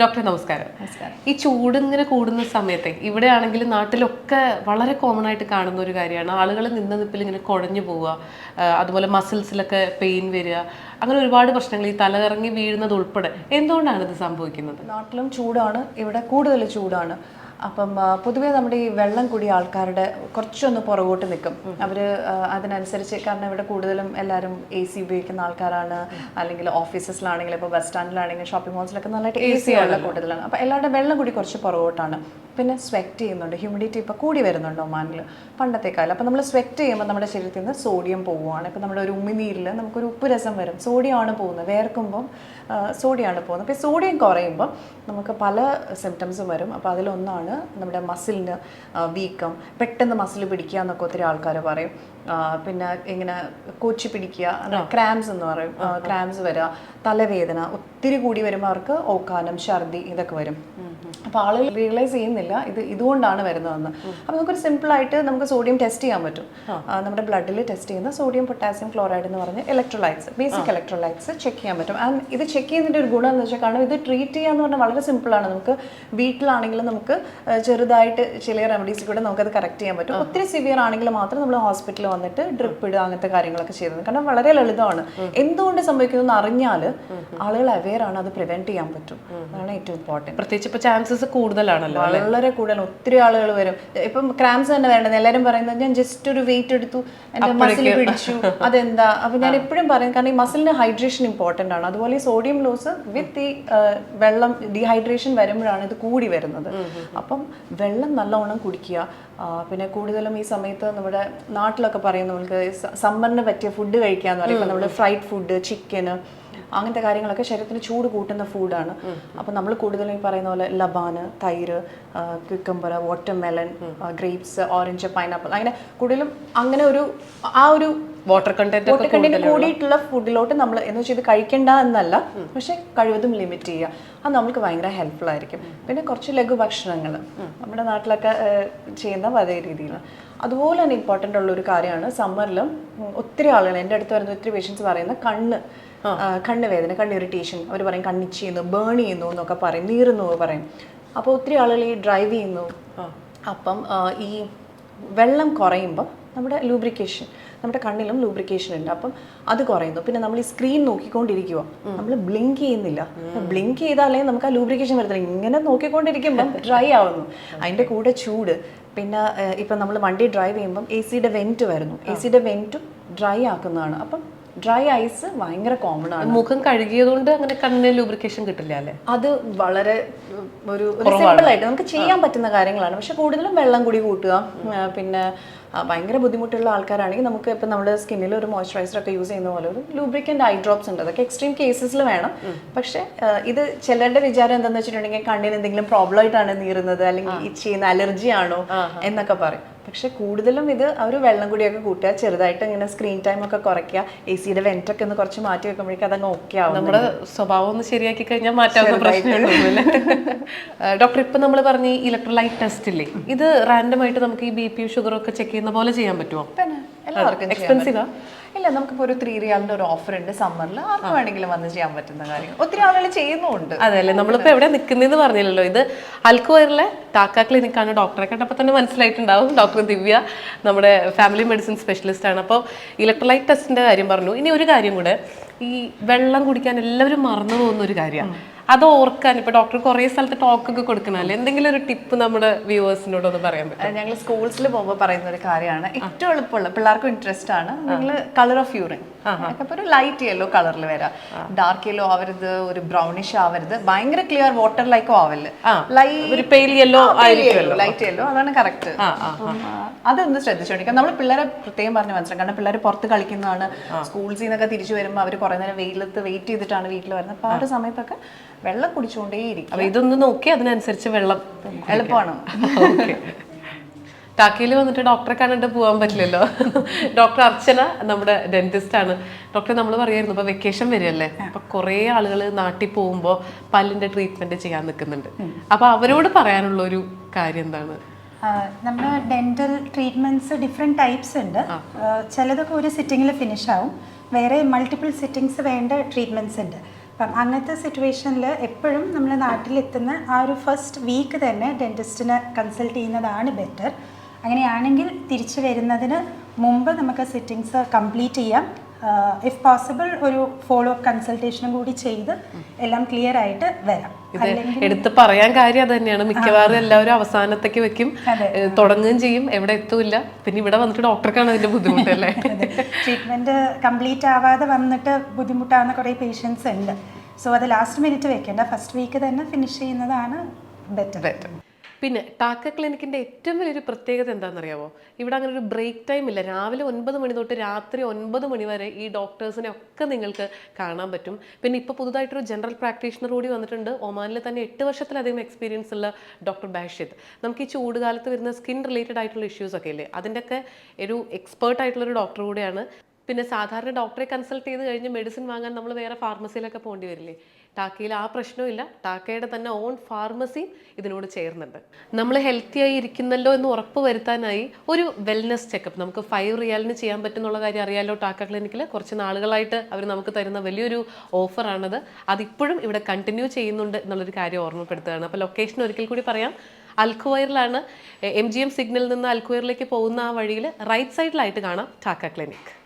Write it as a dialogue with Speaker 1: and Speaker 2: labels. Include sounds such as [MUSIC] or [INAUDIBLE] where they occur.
Speaker 1: Doctor നമസ്കാരം. ഈ ചൂട് ഇങ്ങനെ കൂടുന്ന സമയത്തെ ഇവിടെ ആണെങ്കിൽ നാട്ടിലൊക്കെ വളരെ കോമൺ ആയിട്ട് കാണുന്ന ഒരു കാര്യമാണ്. ആളുകൾ നിന്ന നിപ്പിൽ ഇങ്ങനെ കുഴഞ്ഞു പോവുക അതുപോലെ മസിൽസിലൊക്കെ പെയിൻ വരിക അങ്ങനെ ഒരുപാട് പ്രശ്നങ്ങൾ ഈ തലകറങ്ങി വീഴുന്നത് ഉൾപ്പെടെ. എന്തുകൊണ്ടാണ് ഇത് സംഭവിക്കുന്നത്?
Speaker 2: നാട്ടിലും ചൂടാണ് ഇവിടെ കൂടുതൽ ചൂടാണ്. അപ്പം പൊതുവേ നമ്മുടെ ഈ വെള്ളം കൂടിയ ആൾക്കാരുടെ കുറച്ചൊന്ന് പുറകോട്ട് നിൽക്കും. അവർ അതിനനുസരിച്ച് കാരണം ഇവിടെ കൂടുതലും എല്ലാവരും എ സി ഉപയോഗിക്കുന്ന ആൾക്കാരാണ്. അല്ലെങ്കിൽ ഓഫീസസിലാണെങ്കിലും ഇപ്പോൾ ബസ് സ്റ്റാൻഡിലാണെങ്കിലും ഷോപ്പിംഗ് മോൾസിലൊക്കെ നല്ലതായിട്ട് എ സി ഉള്ള കൂടുതലാണ്. അപ്പോൾ എല്ലാവരുടെ വെള്ളം കൂടി കുറച്ച് പുറകോട്ടാണ്. പിന്നെ സ്വെറ്റ് ചെയ്യുന്നുണ്ട്. ഹ്യൂമിഡിറ്റി ഇപ്പോൾ കൂടി വരുന്നുണ്ട് ഒമാനിൽ പണ്ടത്തെ കാലം അപ്പോൾ നമ്മൾ സ്വെറ്റ് ചെയ്യുമ്പോൾ നമ്മുടെ ശരീരത്തിൽ നിന്ന് സോഡിയം പോവുകയാണ് ഇപ്പോൾ നമ്മുടെ ഒരു ഉമിനീരിൽ നമുക്കൊരു ഉപ്പ് രസം വരും. സോഡിയമാണ് പോകുന്നത്. വേർക്കുമ്പം സോഡിയമാണ് പോകുന്നത്. അപ്പോൾ സോഡിയം കുറയുമ്പോൾ നമുക്ക് പല സിംറ്റംസും വരും. അപ്പോൾ അതിലൊന്നാണ് നമ്മുടെ മസിലിന് വീക്കം പെട്ടെന്ന് മസിൽ പിടിക്കുക എന്നൊക്കെ ഒത്തിരി ആൾക്കാർ പറയും. പിന്നെ ഇങ്ങനെ കൊച്ചി പിടിക്കുക ക്രാംസ് എന്ന് പറയും. ക്രാംസ് വരിക തലവേദന ഒത്തിരി കൂടി വരുമ്പോൾ അവർക്ക് ഓക്കാനം ഛർദി ഇതൊക്കെ വരും. അപ്പോൾ ആളുകൾ റിയലൈസ് ചെയ്യുന്നില്ല. ഇത് ഇതുകൊണ്ടാണ് വരുന്നതെന്ന്. അപ്പോൾ നമുക്കൊരു സിമ്പിളായിട്ട് നമുക്ക് സോഡിയം ടെസ്റ്റ് ചെയ്യാൻ പറ്റും. നമ്മുടെ ബ്ലഡിൽ ടെസ്റ്റ് ചെയ്യുന്ന സോഡിയം പൊട്ടാസ്യം ക്ലോറൈഡ് എന്ന് പറഞ്ഞ ഇലക്ട്രോലൈറ്റ്സ് ബേസിക് ഇലക്ട്രോലൈറ്റ്സ് ചെക്ക് ചെയ്യാൻ പറ്റും. ആൻഡ് ഇത് ചെക്ക് ചെയ്യുന്നതിന്റെ ഒരു ഗുണം എന്ന് വെച്ചാൽ കാരണം ഇത് ട്രീറ്റ് ചെയ്യാന്ന് പറഞ്ഞാൽ വളരെ സിമ്പിൾ ആണ്. നമുക്ക് വീട്ടിലാണെങ്കിലും നമുക്ക് ചെറുതായിട്ട് ചില റെമഡീസ് കൂടെ അത് കറക്റ്റ് ചെയ്യാൻ പറ്റും. ഒത്തിരി സിവിയർ ആണെങ്കിൽ മാത്രം നമ്മൾ ഹോസ്പിറ്റലിൽ വന്നിട്ട് ഡ്രിപ്പ് ഇടുക അങ്ങനത്തെ കാര്യങ്ങളൊക്കെ ചെയ്തത് കാരണം വളരെ ലളിതമാണ്. എന്തുകൊണ്ട് സംഭവിക്കുന്നു എന്ന് അറിഞ്ഞാൽ ആളുകൾ അവെയർ ആണ് അത് പ്രിവെന്റ് ചെയ്യാൻ പറ്റും. അതാണ് ഏറ്റവും ഇമ്പോർട്ടന്റ്
Speaker 1: പ്രത്യേകിച്ച് ഇപ്പൊ ചാൻസസ് കൂടുതലാണല്ലോ
Speaker 2: വളരെ കൂടുതൽ. ഒത്തിരി ആളുകൾ വരും. ഇപ്പം ക്രാംസ് തന്നെ വേണ്ടത്. എല്ലാവരും പറയുന്നത് ഞാൻ ജസ്റ്റ് ഒരു വെയിറ്റ് എടുത്തു. എന്റെ മസിൽ പിടിച്ചു. അതെന്താ? അപ്പൊ ഞാൻ എപ്പോഴും പറയും കാരണം ഈ മസിലിന് ഹൈഡ്രേഷൻ ഇമ്പോർട്ടന്റ് ആണ്. അതുപോലെ ഈ സോഡിയം ലോസ് വിത്ത് ഈ വെള്ളം ഡീഹൈഡ്രേഷൻ വരുമ്പോഴാണ് ഇത് കൂടി വരുന്നത്. അപ്പം വെള്ളം നല്ലവണ്ണം കുടിക്കുക. പിന്നെ കൂടുതലും ഈ സമയത്ത് നമ്മുടെ നാട്ടിലൊക്കെ പറയും നമുക്ക് സമ്മറിന് പറ്റിയ ഫുഡ് കഴിക്കാന്ന് പറയുമ്പോൾ നമ്മുടെ ഫ്രൈഡ് ഫുഡ് ചിക്കന് അങ്ങനത്തെ കാര്യങ്ങളൊക്കെ ശരീരത്തിന് ചൂട് കൂട്ടുന്ന ഫുഡാണ് അപ്പോൾ നമ്മൾ കൂടുതലും ഈ പറയുന്ന പോലെ ലബാന് തൈര് cucumber watermelon grapes orange pineapple അങ്ങനെ കൂടുതലും അങ്ങനെ ഒരു ആ ഒരു
Speaker 1: വാട്ടർ കണ്ടന്റ്
Speaker 2: വാട്ടർ കണ്ടന്റ് കൂടിയിട്ടുള്ള ഫുഡിലോട്ട് നമ്മൾ എന്ന് വെച്ചാൽ ഇത് കഴിക്കണ്ട എന്നല്ല. പക്ഷെ കഴിവതും ലിമിറ്റ് ചെയ്യുക അത് നമുക്ക് ഭയങ്കര ഹെൽപ്ഫുൾ ആയിരിക്കും. പിന്നെ കുറച്ച് ലഘു ഭക്ഷണങ്ങൾ നമ്മുടെ നാട്ടിലൊക്കെ ചെയ്യുന്ന അതേ രീതിയിൽ അതുപോലെ തന്നെ ഇമ്പോർട്ടന്റ് ഉള്ള ഒരു കാര്യമാണ് സമ്മറിലും ഒത്തിരി ആളുകൾ എന്റെ അടുത്ത് വരുന്ന ഒത്തിരി പേഷ്യൻസ് പറയുന്ന കണ്ണ്. ആ, കണ്ണ് വേദന കണ്ണ് ഇറിറ്റേഷൻ അവർ പറയും കണ്ണിച്ച് ചെയ്യുന്നു ബേൺ ചെയ്യുന്നു എന്നൊക്കെ പറയും നീറുന്നു പറയും. അപ്പോൾ ഒത്തിരി ആളുകൾ ഈ ഡ്രൈവ് ചെയ്യുന്നു. അപ്പം ഈ വെള്ളം കുറയുമ്പോൾ നമ്മുടെ ലൂബ്രിക്കേഷൻ നമ്മുടെ കണ്ണിലും ലൂബ്രിക്കേഷൻ ഉണ്ട്. അപ്പം അത് കുറയുന്നു. പിന്നെ നമ്മൾ ഈ സ്ക്രീൻ നോക്കിക്കൊണ്ടിരിക്കുക നമ്മൾ ബ്ലിങ്ക് ചെയ്യുന്നില്ല. ബ്ലിങ്ക് ചെയ്താലേ നമുക്ക് ആ ലൂബ്രിക്കേഷൻ വരത്തില്ല. ഇങ്ങനെ നോക്കിക്കൊണ്ടിരിക്കുമ്പം [LAUGHS] ഡ്രൈ ആവുന്നു. അതിന്റെ കൂടെ ചൂട്. പിന്നെ ഇപ്പം നമ്മൾ വണ്ടി ഡ്രൈവ് ചെയ്യുമ്പം എ സിയുടെ വെന്റ് വരുന്നു. എ സിയുടെ വെന്റും ഡ്രൈ ആക്കുന്നതാണ്. അപ്പം ഡ്രൈ ഐസ് ഭയങ്കര കോമൺ ആണ്.
Speaker 1: മുഖം കഴുകിയതുകൊണ്ട് അങ്ങനെ കണ്ണിന് ലൂബ്രിക്കേഷൻ കിട്ടില്ല അല്ലേ?
Speaker 2: അത് വളരെ ഒരു സിമ്പിൾ ആയിട്ട് നമുക്ക് ചെയ്യാൻ പറ്റുന്ന കാര്യങ്ങളാണ്. പക്ഷെ കൂടുതലും വെള്ളം കൂടി കൂട്ടുക പിന്നെ ഭയങ്കര ബുദ്ധിമുട്ടുള്ള ആൾക്കാരാണെങ്കിൽ നമുക്ക് ഇപ്പം നമ്മുടെ സ്കിന്നിൽ ഒരു മോയ്സ്ചറൈസർ ഒക്കെ യൂസ് ചെയ്യുന്ന പോലെ ഒരു ലൂബ്രിക്കന്റ് ഐ ഡ്രോപ്സ് ഉണ്ട്. അതൊക്കെ എക്സ്ട്രീം കേസസിൽ വേണം. പക്ഷേ ഇത് ചിലരുടെ വിചാരം എന്താണെന്ന് വെച്ചിട്ടുണ്ടെങ്കിൽ കണ്ണിന് എന്തെങ്കിലും പ്രോബ്ലം ആയിട്ടാണ് നീറുന്നത് അല്ലെങ്കിൽ ചെയ്യുന്ന അലർജി ആണോ എന്നൊക്കെ പറയും. പക്ഷെ കൂടുതലും ഇത് അവർ വെള്ളം കൂടിയൊക്കെ കൂട്ടുക ചെറുതായിട്ട് ഇങ്ങനെ സ്ക്രീൻ ടൈം ഒക്കെ കുറയ്ക്കുക എ സിയുടെ വെന്റ് ഒക്കെ ഒന്ന് കുറച്ച് മാറ്റി വെക്കുമ്പോഴേക്കും അതങ്ങ് ഓക്കെ ആവും.
Speaker 1: നമ്മുടെ സ്വഭാവം ഒന്ന് ശരിയാക്കി കഴിഞ്ഞാൽ മാറ്റാവുന്ന പ്രശ്നമുള്ളൂ ഡോക്ടർ ഇപ്പൊ നമ്മൾ പറഞ്ഞ ഇലക്ട്രോലൈറ്റ് ടെസ്റ്റ് ഇല്ലേ? ഇത് റാൻഡം ആയിട്ട് നമുക്ക് ഈ ബി പി ഷുഗർ ഒക്കെ ചെക്ക് ചെയ്യുന്ന പോലെ ചെയ്യാൻ പറ്റുമോ? എക്സ്പെൻസീവാ
Speaker 2: ഇല്ല നമുക്കിപ്പോൾ ഒരു ത്രീ റിയാലിന്റെ ഒരു ഓഫർ ഉണ്ട് സമ്മറിൽ ആർക്ക് വേണമെങ്കിലും വന്ന് ചെയ്യാൻ പറ്റുന്ന കാര്യം. ഒത്തിരി ആളുകൾ ചെയ്യുന്നുമുണ്ട്.
Speaker 1: അതെല്ലേ നമ്മളിപ്പോ എവിടെ നിൽക്കുന്നതെന്ന് പറഞ്ഞില്ലല്ലോ. ഇത് അൽക്കുവയറിലെ ടാക്ക ക്ലിനിക്കാണ്. ഡോക്ടറെ കണ്ടപ്പോൾ തന്നെ മനസ്സിലായിട്ടുണ്ടാവും. ഡോക്ടർ ദിവ്യ നമ്മുടെ ഫാമിലി മെഡിസിൻ സ്പെഷ്യലിസ്റ്റ് ആണ്. അപ്പോൾ ഇലക്ട്രോലൈറ്റ് ടെസ്റ്റിന്റെ കാര്യം പറഞ്ഞു. ഇനി ഒരു കാര്യം കൂടെ. ഈ വെള്ളം കുടിക്കാൻ എല്ലാവരും മറന്നു പോകുന്ന ഒരു കാര്യമാണ് അത് ഓർക്കാൻ ഇപ്പൊ ഡോക്ടർ കുറെ സ്ഥലത്ത് ടോക്ക് ഒക്കെ കൊടുക്കണല്ലേ എന്തെങ്കിലും ഒരു ടിപ്പ് നമ്മുടെ വ്യൂവേഴ്സിനോട് ഒന്ന് പറയാൻ പറ്റും
Speaker 2: ഞങ്ങൾ സ്കൂൾസിൽ പോകുമ്പോൾ പറയുന്ന ഒരു കാര്യമാണ്. ഏറ്റവും എളുപ്പമുള്ള പിള്ളേർക്കും ഇൻട്രസ്റ്റ് ആണ്. നിങ്ങൾ കളർ ഓഫ് യൂറിൻ അപ്പോൾ ഒരു ലൈറ്റ് യെല്ലോ കളറിൽ വരാം. ഡാർക്ക് യെല്ലോ ആവരുത് ഒരു ബ്രൗണിഷ് ആവരുത്. ഭയങ്കര ക്ലിയർ വാട്ടർ ലൈക്കോ
Speaker 1: പെയിൽ യെല്ലോ
Speaker 2: ലൈറ്റ് യെല്ലോ അതാണ് കറക്റ്റ് അതൊന്ന് ശ്രദ്ധിച്ചോണ്ടിരിക്കാം. നമ്മൾ പിള്ളേരെ പ്രത്യേകം പറഞ്ഞ് മനസ്സിലാക്കാം. കാരണം പിള്ളേർ പുറത്ത് കളിക്കുന്നതാണ്. സ്കൂൾസിൽ നിന്നൊക്കെ തിരിച്ചു വരുമ്പോൾ അവർ കുറേ നേരം വെയിലത്ത് വെയിറ്റ് ചെയ്തിട്ടാണ് വീട്ടിൽ വരുന്നത്. അപ്പോൾ ആ ഒരു സമയത്തൊക്കെ വെള്ളം കുടിച്ചുകൊണ്ടേയിരിക്കും
Speaker 1: ഇതൊന്ന് നോക്കി അതിനനുസരിച്ച് വെള്ളം
Speaker 2: എളുപ്പമാണ്
Speaker 1: ടാക്കയിൽ വന്നിട്ട് ഡോക്ടറെ കണ്ടിട്ട് പോകാൻ പറ്റില്ലല്ലോ. ഡോക്ടർ അർച്ചന നമ്മുടെ ഡെന്റിസ്റ്റ് ആണ്. ഡോക്ടർ നമ്മൾ പറയായിരുന്നു ഇപ്പൊ വെക്കേഷൻ വരികയല്ലേ? അപ്പൊ കുറെ ആളുകൾ നാട്ടിൽ പോകുമ്പോൾ പല്ലിന്റെ ട്രീറ്റ്മെന്റ് ചെയ്യാൻ നിൽക്കുന്നുണ്ട്. അപ്പൊ അവരോട് പറയാനുള്ള ഒരു കാര്യം എന്താണ്?
Speaker 3: നമ്മുടെ ഡെന്റൽ ട്രീറ്റ്മെന്റ്സ് ഡിഫറെന്റ് ടൈപ്സ് ഉണ്ട്. ചിലതൊക്കെ ഒരു സിറ്റിങ്ങിൽ ഫിനിഷ് ആവും. വേറെ മൾട്ടിപ്പിൾ സിറ്റിങ്സ് വേണ്ട ട്രീറ്റ്മെന്റ്സ് ഉണ്ട്. അപ്പം അങ്ങനത്തെ സിറ്റുവേഷനിൽ എപ്പോഴും നമ്മൾ നാട്ടിലെത്തുന്ന ആ ഒരു ഫസ്റ്റ് വീക്ക് തന്നെ ഡെന്റിസ്റ്റിനെ കൺസൾട്ട് ചെയ്യുന്നതാണ് ബെറ്റർ അങ്ങനെയാണെങ്കിൽ തിരിച്ചു വരുന്നതിന് മുമ്പ് നമുക്ക് സിറ്റിങ്സ് കംപ്ലീറ്റ് ചെയ്യാം. ഇഫ് പോസിബിൾ ഒരു ഫോളോ അപ്പ് കൺസൾട്ടേഷനും കൂടി ചെയ്ത് എല്ലാം ക്ലിയർ ആയിട്ട് വരാം.
Speaker 1: എടുത്ത് പറയാൻ കാര്യം അത് തന്നെയാണ്. മിക്കവാറും എല്ലാവരും അവസാനത്തേക്ക് വെക്കും. തുടങ്ങുകയും ചെയ്യും. എവിടെ എത്തൂല്ല. പിന്നെ ഇവിടെ വന്നിട്ട് ഡോക്ടർക്കാണ് അതിന്റെ ബുദ്ധിമുട്ട് അല്ലേ
Speaker 3: ട്രീറ്റ്മെന്റ് കംപ്ലീറ്റ് ആവാതെ വന്നിട്ട് ബുദ്ധിമുട്ടാവുന്ന കുറേ പേഷ്യൻസ് ഉണ്ട്. സോ അത് ലാസ്റ്റ് മിനിറ്റ് വെക്കേണ്ട. ഫസ്റ്റ് വീക്ക് തന്നെ ഫിനിഷ് ചെയ്യുന്നതാണ് ബെറ്റർ
Speaker 1: ബെറ്റർ പിന്നെ ടാക്ക ക്ലിനിക്കിന്റെ ഏറ്റവും വലിയൊരു പ്രത്യേകത എന്താണെന്നറിയാമോ ഇവിടെ അങ്ങനെ ഒരു ബ്രേക്ക് ടൈം ഇല്ല. രാവിലെ ഒൻപത് മണി തൊട്ട് രാത്രി ഒൻപത് മണി വരെ ഈ ഡോക്ടേഴ്സിനെ ഒക്കെ നിങ്ങൾക്ക് കാണാൻ പറ്റും. പിന്നെ ഇപ്പോൾ പുതുതായിട്ടൊരു ജനറൽ പ്രാക്ടീഷണർ കൂടി വന്നിട്ടുണ്ട്. ഒമാനിൽ തന്നെ എട്ട് വർഷത്തിലധികം എക്സ്പീരിയൻസ് ഉള്ള ഡോക്ടർ ബാഷിദ്. നമുക്ക് ഈ ചൂട് കാലത്ത് വരുന്ന സ്കിൻ റിലേറ്റഡ് ആയിട്ടുള്ള ഇഷ്യൂസ് ഒക്കെ ഇല്ലേ? അതിന്റെയൊക്കെ ഒരു എക്സ്പേർട്ട് ആയിട്ടുള്ള ഒരു ഡോക്ടർ കൂടിയാണ്. പിന്നെ സാധാരണ ഡോക്ടറെ കൺസൾട്ട് ചെയ്ത് കഴിഞ്ഞ് മെഡിസിൻ വാങ്ങാൻ നമ്മൾ വേറെ ഫാർമസിയിലൊക്കെ പോകേണ്ടി വരില്ലേ? ടാക്കയിൽ ആ പ്രശ്നമില്ല ടാക്കയുടെ തന്നെ ഓൺ ഫാർമസിയും ഇതിനോട് ചേർന്നുണ്ട്. നമ്മൾ ഹെൽത്തി ആയി ഇരിക്കുന്നല്ലോ എന്ന് ഉറപ്പ് വരുത്താനായി ഒരു വെൽനെസ് ചെക്കപ്പ് നമുക്ക് ഫൈവ് റിയാലിന് ചെയ്യാൻ പറ്റുന്നുള്ള കാര്യം അറിയാലോ ടാക്ക ക്ലിനിക്കിൽ കുറച്ച് നാളുകളായിട്ട് അവർ നമുക്ക് തരുന്ന വലിയൊരു ഓഫറാണത് അതിപ്പോഴും ഇവിടെ കണ്ടിന്യൂ ചെയ്യുന്നുണ്ട് എന്നുള്ളൊരു കാര്യം ഓർമ്മപ്പെടുത്തുകയാണ്. അപ്പോൾ ലൊക്കേഷൻ ഒരിക്കൽ കൂടി പറയാം. അൽക്കുവയറിലാണ് എം ജി എം സിഗ്നലിൽ നിന്ന് അൽക്കുവയറിലേക്ക് പോകുന്ന ആ വഴിയിൽ റൈറ്റ് സൈഡിലായിട്ട് കാണാം ടാക്ക ക്ലിനിക്